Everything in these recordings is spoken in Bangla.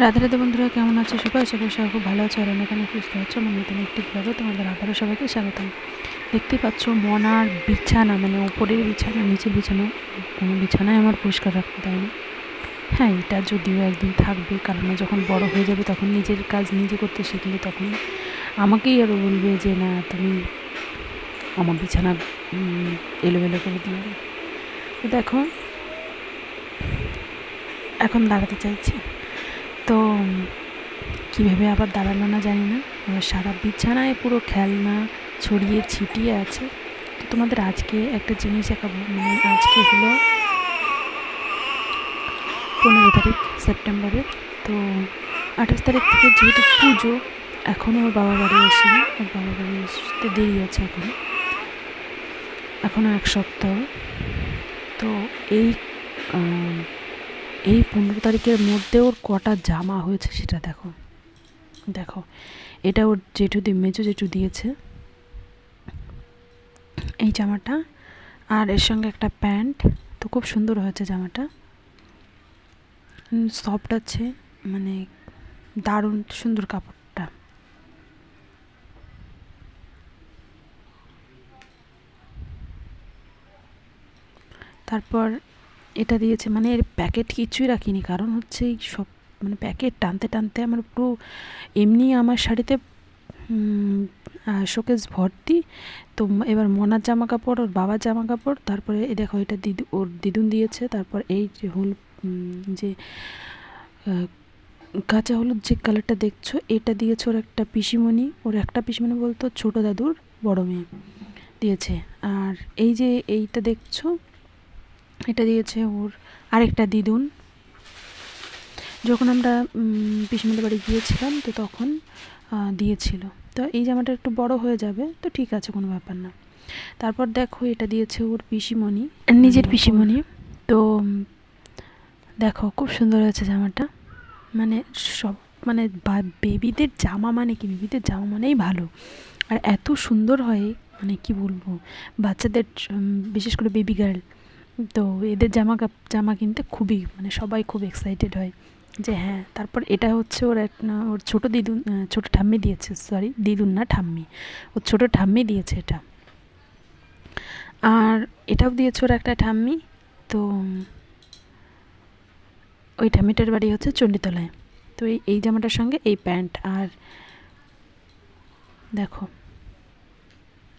রাধে রাধে বন্ধুরা, কেমন আছো? সবাই আশা করি সবাই খুব ভালো আছো আর আমি এখানে সুস্থ আছো। আমার নতুন একটি ব্লগে তোমাদের আবারও সবাইকে স্বাগতম। দেখতেই পাচ্ছ মনার বিছানা মানে ওপরের বিছানা নিচের বিছানা, কোনো বিছানায় আমার পরিষ্কার রাখতে দেয় না হ্যাঁ এটা যদিও একদিন থাকবে, কারণ যখন বড় হয়ে যাবে তখন নিজের কাজ নিজে করতে শিখলে তখন আমাকেই আরও বলবে যে, না, তুমি আমার বিছানা এলোমেলো করে তো দেখো, এখন দাঁড়াতে চাইছি। কীভাবে আবার দাঁড়াল না জানি না। সারা বিছানায় পুরো খেলনা ছড়িয়ে ছিটিয়ে আছে। তো তোমাদের আজকে একটা জিনিস দেখাবো। মানে আজকে হলো পনেরো তারিখ সেপ্টেম্বরের তো আঠাশ তারিখ থেকে যেহেতু পুজো এখনও ওর বাবা বাড়ি আসেনি। ওর বাবা বাড়ি আসতে দেরি আছে এখন। এখনও এক সপ্তাহ। তো এই এই পনেরো তারিখের মধ্যে ওর কটা জামা হয়েছে সেটা দেখো। দেখো, এটা ওর জেঠু দি মেজো জেঠু দিয়েছে। এই জামাটা, আর এর সঙ্গে একটা প্যান্ট, তো খুব সুন্দর হয়েছে জামাটা। সফট আছে মানে দারুণ সুন্দর কাপড়টা। তারপর এটা দিয়েছে মানে এর প্যাকেট কিছুই রাখিনি। কারণ হচ্ছে এই সব মানে প্যাকেট টানতে টানতে আমার পুরো এমনি আমার শাড়িতে শোকেস ভর্তি। তো এবার মনার জামা কাপড় ওর বাবার জামা কাপড় তারপরে এই দেখো এটা দিদু, ওর দিদুন দিয়েছে, তারপর এই যে হল যে কাঁচা হলুদ যে কালারটা দেখছ, এটা দিয়েছে ওর একটা পিসিমণি। ওর একটা পিসিমণি বলতো ছোটো দাদুর বড় মেয়ে দিয়েছে। আর এই যে এইটা দেখছ এটা দিয়েছে ওর আরেকটা দিদুন। যখন আমরা পিসিমাদের বাড়ি গিয়েছিলাম তো তখন দিয়েছিল। তো এই জামাটা একটু বড় হয়ে যাবে তো ঠিক আছে কোনো ব্যাপার না। তারপর দেখো এটা দিয়েছে ওর পিসিমণি। নিজের পিসিমণি। তো দেখো খুব সুন্দর হয়েছে জামাটা। মানে সব মানে বেবিদের জামা মানে কি? বেবিদের জামা মানেই ভালো। আর এত সুন্দর হয় মানে কি বলব? বাচ্চাদের বিশেষ করে বেবি গার্ল। তো এদের জামা জামা কিনতে খুবই মানে সবাই খুব এক্সাইটেড হয় যে হ্যাঁ তারপর এটা হচ্ছে ওর এক ওর ছোটো দিদুন ছোটো ঠাম্মি দিয়েছে সরি দিদুন না, ঠাম্মি। ওর ছোটো ঠাম্মি দিয়েছে এটা। আর এটাও দিয়েছে ওর একটা ঠাম্মি, তো ওই ঠাম্মিটার বাড়ি হচ্ছে চণ্ডীতলায়। তো এই এই জামাটার সঙ্গে এই প্যান্ট, আর দেখো।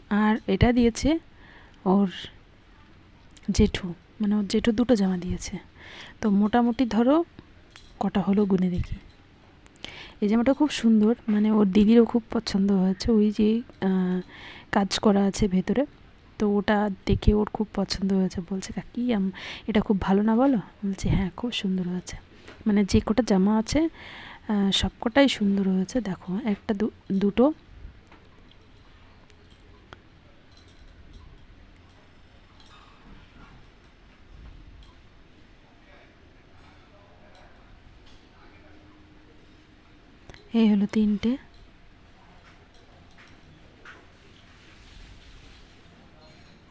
আর এটা দিয়েছে ওর জেঠু মানে ওর জেঠু দুটো জামা দিয়েছে। তো মোটামুটি ধরো কটা হলো গুনে দেখি। এই জামাটা খুব সুন্দর মানে ওর দিদিরও খুব পছন্দ হয়েছে। ওই যে কাজ করা আছে ভেতরে, তো ওটা দেখে ওর খুব পছন্দ হয়েছে। বলছে, কাকি এটা খুব ভালো না বলো? বলছে হ্যাঁ খুব সুন্দর হয়েছে। মানে যে কটা জামা আছে সব কটাই সুন্দর হয়েছে। দেখো, একটা দুটো এই হলো তিনটে।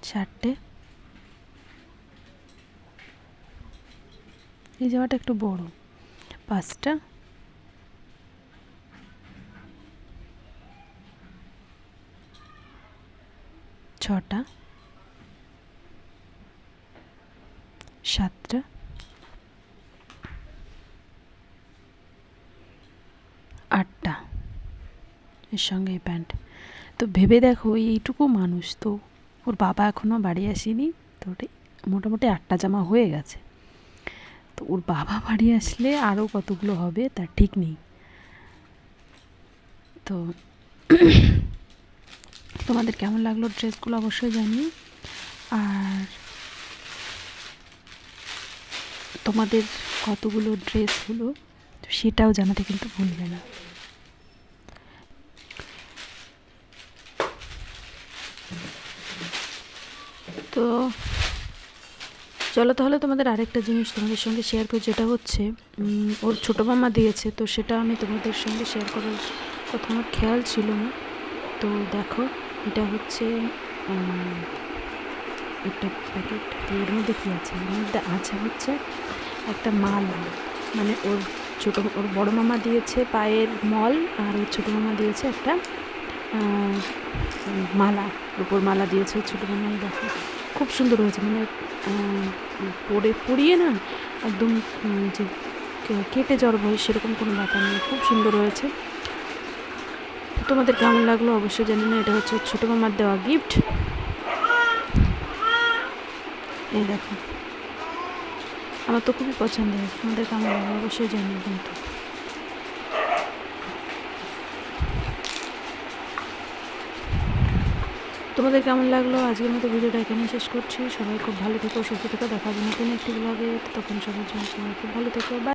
চারটে। এই জামাটা একটু বড়। পাঁচটা। ছটা। সাতটা আটটা এর সঙ্গে এই প্যান্ট। তো ভেবে দেখো এইটুকু মানুষ তো ওর বাবা এখনও বাড়ি আসেনি, তো মোটামুটি আটটা জামা হয়ে গেছে। তো ওর বাবা বাড়ি আসলে আরও কতগুলো হবে তার ঠিক নেই। তো তোমাদের কেমন লাগল ড্রেসগুলো অবশ্যই জানিও। আর তোমাদের কতগুলো ড্রেস হলো সেটাও জানাতে কিন্তু ভুলবে না। তো চলো তাহলে তোমাদের আরেকটা জিনিস তোমাদের সঙ্গে শেয়ার করি, যেটা হচ্ছে ওর ছোটো মামা দিয়েছে, তো সেটা আমি তোমাদের সঙ্গে শেয়ার করার কথা আমার খেয়াল ছিল না। তো দেখো, এটা হচ্ছে একটা প্যাকেট এর মধ্যে কী আছে? এর মধ্যে আছে হচ্ছে একটা মালা। মানে ওর ছোটো, ওর বড় মামা দিয়েছে পায়ের মল, আর ওর ছোটো মামা দিয়েছে একটা মালা, রূপোর মালা দিয়েছে ছোটো মামাই দেখো। খুব সুন্দর হয়েছে মানে পরে পরিয়ে না একদম যে কেটে জ্বর হয় সেরকম কোনো ব্যাপার নেই, খুব সুন্দর হয়েছে। তোমাদের কেমন লাগল অবশ্যই জানি না, এটা হচ্ছে ছোটো মামার দেওয়া গিফট এই দেখো। আমার তো খুবই পছন্দের, তোমাদের কেমন লাগল অবশ্যই জানি কিন্তু। তোমাদের কেমন লাগল? আজকের মতো ভিডিওটা এখানেই শেষ করছি। সবাই খুব ভালো থেকো, সুস্থ থেকো। দেখা হবে নতুন একটি ব্লগে তখন সবার জন্য সবাই খুব ভালো থেকো।